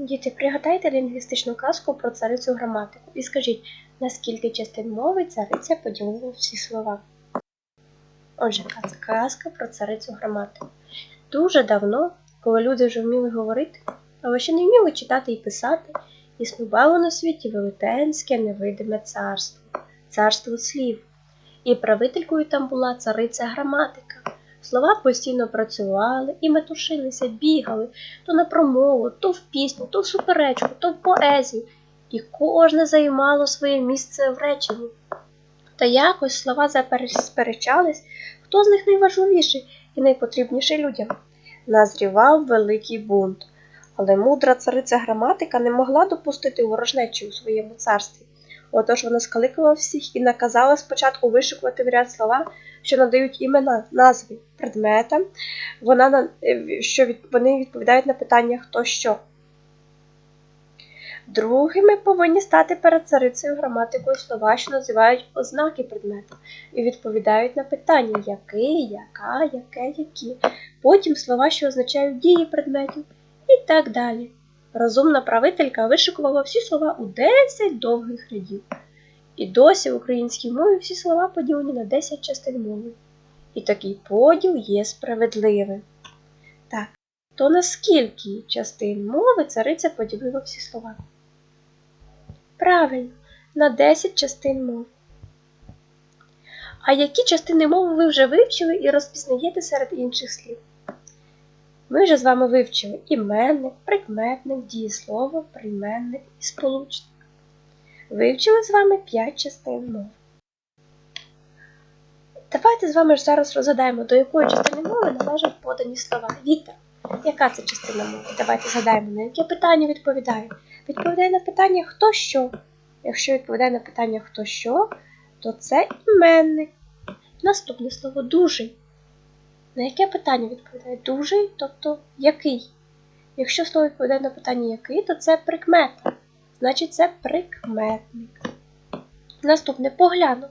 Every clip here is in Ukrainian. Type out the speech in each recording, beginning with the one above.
Діти, пригадайте лінгвістичну казку про царицю граматику і скажіть, наскільки частин мови цариця поділила всі слова. Отже, казка про царицю граматику. Дуже давно, коли люди вже вміли говорити, але ще не вміли читати і писати, існувало на світі велетенське невидиме царство, царство слів. І правителькою там була цариця граматика. Слова постійно працювали і метушилися, бігали то на промову, то в пісню, то в суперечку, то в поезію, і кожне займало своє місце в реченні. Та якось слова заперечались, хто з них найважливіший і найпотрібніший людям. Назрівав великий бунт, але мудра цариця граматика не могла допустити ворожнечі у своєму царстві. Отож вона скликала всіх і наказала спочатку вишикувати в ряд слова, що надають імена, назви предметам, вона, е, що вони відповідають на питання хто що. Другими повинні стати перед царицею граматикою слова, що називають ознаки предмета, і відповідають на питання який, яка, яке, які. Потім слова, що означають дії предметів, і так далі. Розумна правителька вишикувала всі слова у 10 довгих рядів. І досі в українській мові всі слова поділені на 10 частин мови. І такий поділ є справедливим. Так, то на скільки частин мови цариця поділила всі слова? Правильно, на 10 частин мови. А які частини мови ви вже вивчили і розпізнаєте серед інших слів? Ми вже з вами вивчили іменник, прикметник, дієслово, прийменник і сполучник. Вивчили з вами 5 частин мови. Давайте з вами ж зараз розгадаємо, до якої частини мови належать подані слова. Вітер. Яка це частина мови? Давайте згадаємо, на яке питання відповідає. Відповідає на питання хто що. Якщо відповідає на питання хто що, то це іменник. Наступне слово дужий. На яке питання відповідає дужий, тобто який? Якщо слово відповідає на питання який, то це прикмета. Значить, це прикметник. Наступне погляну.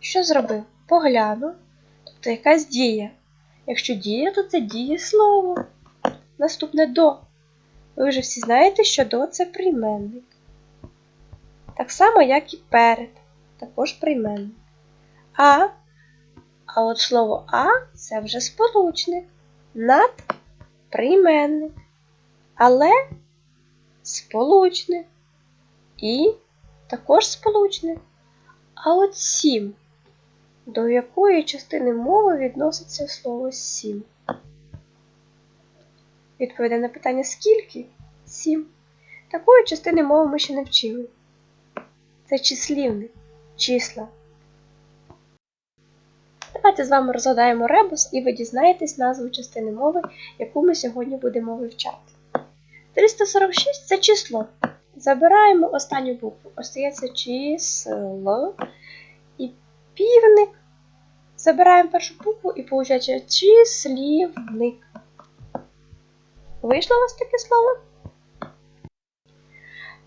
Що зробив? Погляну, тобто якась дія. Якщо дія, то це дієслово. Наступне до. Ви вже всі знаєте, що до це прийменник. Так само, як і перед, також прийменник. А, а от слово а це вже сполучник. Над прийменник. Але сполучник. І також сполучник. А от сім. До якої частини мови відноситься слово сім? Відповідає на питання скільки? Сім. Такої частини мови ми ще не вчили. Це числівник, числа. Давайте з вами розгадаємо ребус і ви дізнаєтесь назву частини мови, яку ми сьогодні будемо вивчати. 346 це число. Забираємо останню букву. Остається число. І півник. Забираємо першу букву і виходить числівник. Вийшло у вас таке слово?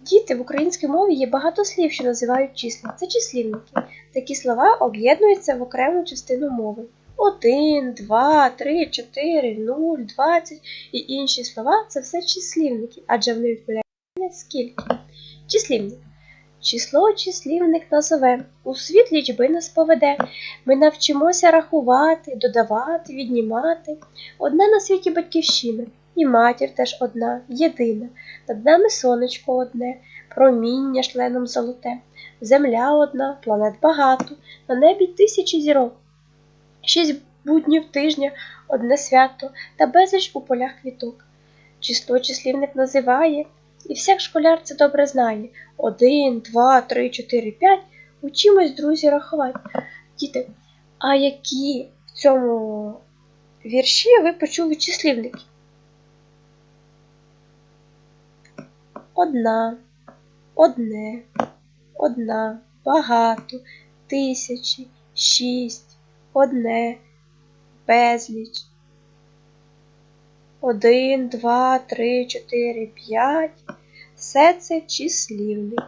Діти в українській мові є багато слів, що називають числа. Це числівники. Такі слова об'єднуються в окрему частину мови. 1, 2, 3, 4, 0, 20 і інші слова це все числівники, адже вони відповідають скільки. Числівник. Число числівник назове, у світ лічби нас поведе. Ми навчимося рахувати, додавати, віднімати. Одна на світі батьківщина, і матір теж одна, єдина. Над нами сонечко одне, проміння членом золоте, земля одна, планет багато, на небі тисячі зірок. Шість буднів тижня, одне свято та безліч у полях квіток. Число числівник називає, і всяк школяр це добре знає. Один, два, три, чотири, п'ять. Учимось, друзі, рахувати. Діти, а які в цьому вірші ви почули числівники? Одна, одне, одна, багато, тисячі, шість, одне, безліч. Один, два, три, чотири, п'ять. Все це числівник.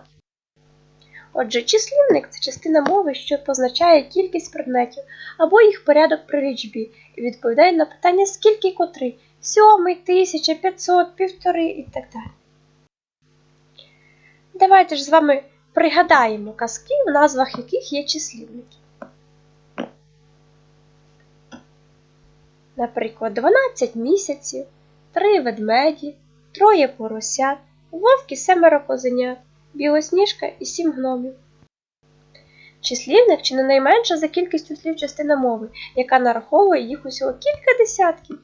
Отже, числівник це частина мови, що позначає кількість предметів або їх порядок при лічбі і відповідає на питання скільки котрий, сьомий, тисяча, п'ятсот, півтори і так далі. Давайте ж з вами пригадаємо казки, в назвах яких є числівники. Наприклад, 12 місяців, 3 ведмеді, троє поросят, вовк і семеро козенят, білосніжка і сім гномів. Числівник чи не найменша за кількістю слів частина мови, яка нараховує їх усього кілька десятків.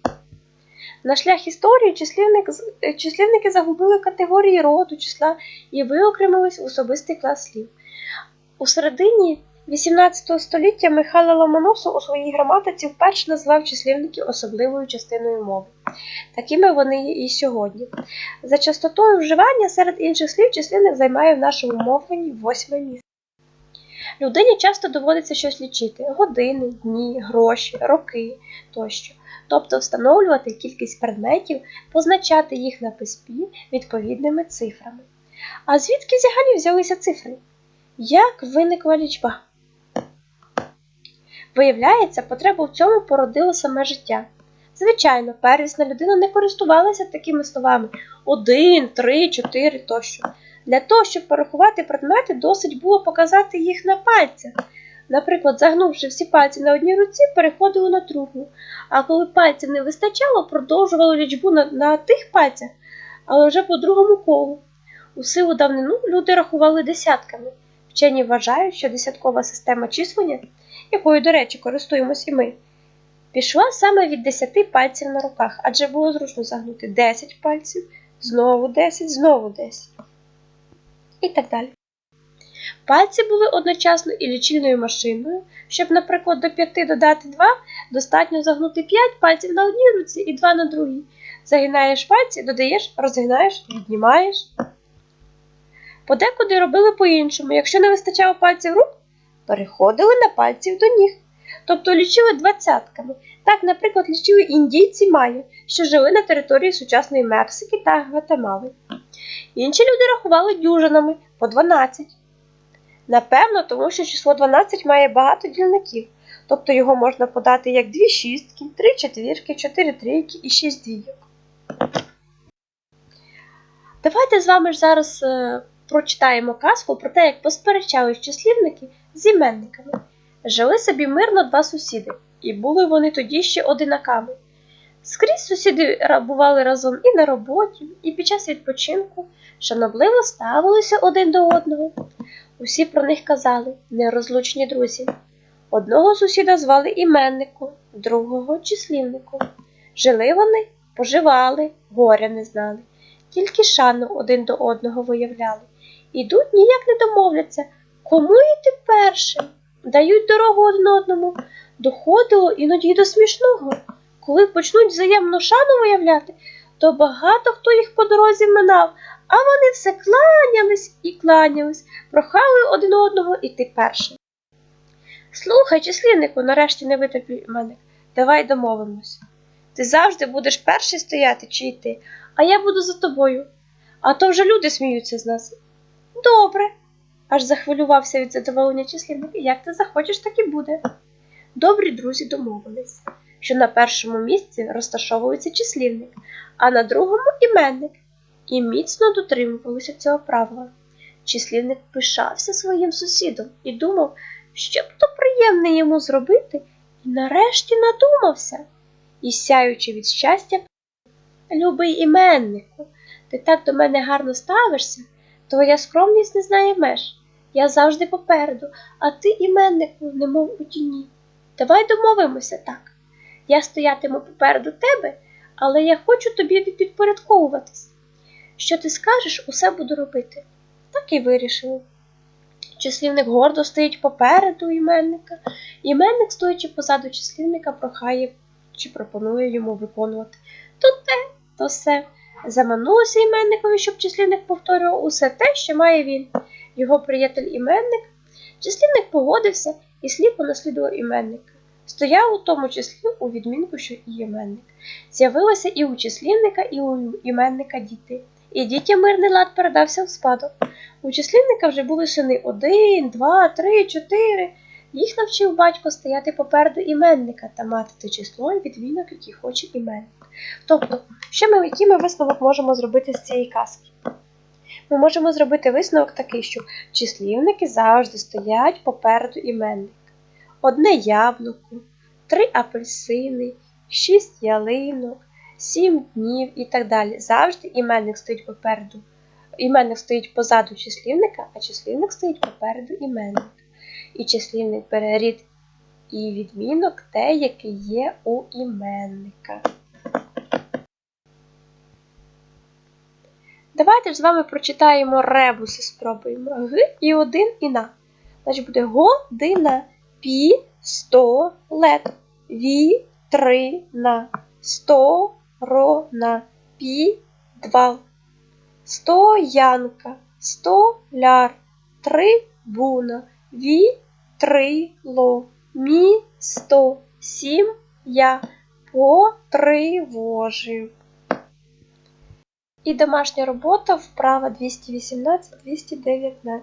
На шлях історії числівник, е, числівники загубили категорії роду, числа і виокремились в особистий клас слів. У середині 18 століття Михайло Ломоносов у своїй граматиці вперше назвав числівники особливою частиною мови. Такими вони є і сьогодні. За частотою вживання серед інших слів числівник займає в нашому мовленні восьме місце. Людині часто доводиться щось лічити години, дні, гроші, роки тощо, тобто встановлювати кількість предметів, позначати їх на письмі відповідними цифрами. А звідки взагалі взялися цифри? Як виникла лічба? Виявляється, потреба в цьому породило саме життя. Звичайно, первісна людина не користувалася такими словами один, три, чотири тощо. Для того, щоб порахувати предмети, досить було показати їх на пальцях. Наприклад, загнувши всі пальці на одній руці, переходили на другу. А коли пальців не вистачало, продовжували лічбу на, на тих пальцях, але вже по другому колу. У силу давнину люди рахували десятками. Вчені вважають, що десяткова система числення, якою, до речі, користуємось і ми, пішла саме від 10 пальців на руках, адже було зручно загнути 10 пальців, знову 10, знову 10 і так далі. Пальці були одночасно і лічильною машиною. Щоб, наприклад, до 5 додати 2, достатньо загнути 5 пальців на одній руці і 2 на другій. Загинаєш пальці, додаєш, розгинаєш, віднімаєш. Подекуди робили по-іншому. Якщо не вистачало пальців рук, переходили на пальців до ніг. Тобто лічили двадцятками. Так, наприклад, лічили індійці майя, що жили на території сучасної Мексики та Гватемали. Інші люди рахували дюжинами по 12. Напевно, тому що число 12 має багато дільників, тобто його можна подати як дві шістки, три четвірки, чотири трійки і шість двійок. Давайте з вами ж зараз е, прочитаємо казку про те, як посперечались числівники з іменниками. Жили собі мирно два сусіди, і були вони тоді ще одинаками. Скрізь сусіди бували разом і на роботі, і під час відпочинку, шанобливо ставилися один до одного. Усі про них казали нерозлучні друзі. Одного сусіда звали іменником, другого числівником. Жили вони, поживали, горя не знали, тільки шану один до одного виявляли. Ідуть ніяк не домовляться, кому йти першим. Дають дорогу один одному. Доходило іноді й до смішного. Коли почнуть взаємну шану виявляти, то багато хто їх по дорозі минав, а вони все кланялись і кланялись, прохали один одного іти першим. Слухай, числівнику, нарешті не витерпів мене, давай домовимось. Ти завжди будеш перший стояти чи йти, а я буду за тобою. А то вже люди сміються з нас. Добре, аж захвилювався від задоволення числівник. Як ти захочеш, так і буде. Добрі друзі домовились, що на першому місці розташовується числівник, а на другому іменник, і міцно дотримувалися цього правила. Числівник пишався своїм сусідом і думав, що б то приємне йому зробити, і нарешті надумався. І, сяючи від щастя, любий іменнику, ти так до мене гарно ставишся, твоя скромність не знає меж. Я завжди попереду, а ти, іменнику, немов у тіні. Давай домовимося так. Я стоятиму попереду тебе, але я хочу тобі підпорядковуватись. Що ти скажеш, усе буду робити. Так і вирішили. Числівник гордо стоїть попереду іменника, іменник, стоячи позаду числівника, прохає чи пропонує йому виконувати то те, то все. Заманулося іменникові, щоб числівник повторював усе те, що має він. Його приятель іменник. Числівник погодився і сліпо наслідував іменника. Стояв у тому числі у відмінку, що і іменник. З'явилося і у числівника, і у іменника діти. І дітям мирний лад передався в спадок. У числівника вже були сини один, два, три, чотири. Їх навчив батько стояти попереду іменника та мати те число і відмінок, який хоче іменник. Тобто, що ми, який ми висновок можемо зробити з цієї казки? Ми можемо зробити висновок такий, що числівники завжди стоять попереду іменника. Одне яблуко, три апельсини, шість ялинок, сім днів і так далі. Завжди іменник стоїть попереду. Іменник стоїть позаду числівника, а числівник стоїть попереду іменника. І числівник бере рід і відмінок те, яке є у іменника. Давайте ж з вами прочитаємо ребуси, спробуємо. Г і один і на. Значить буде година, пі, сто, лет, ві, три, на, сто, ро, пі, два. Стоянка, столяр, трибуна, вітрило, місто, сім'я, потривожив. І домашня робота вправа 218-219.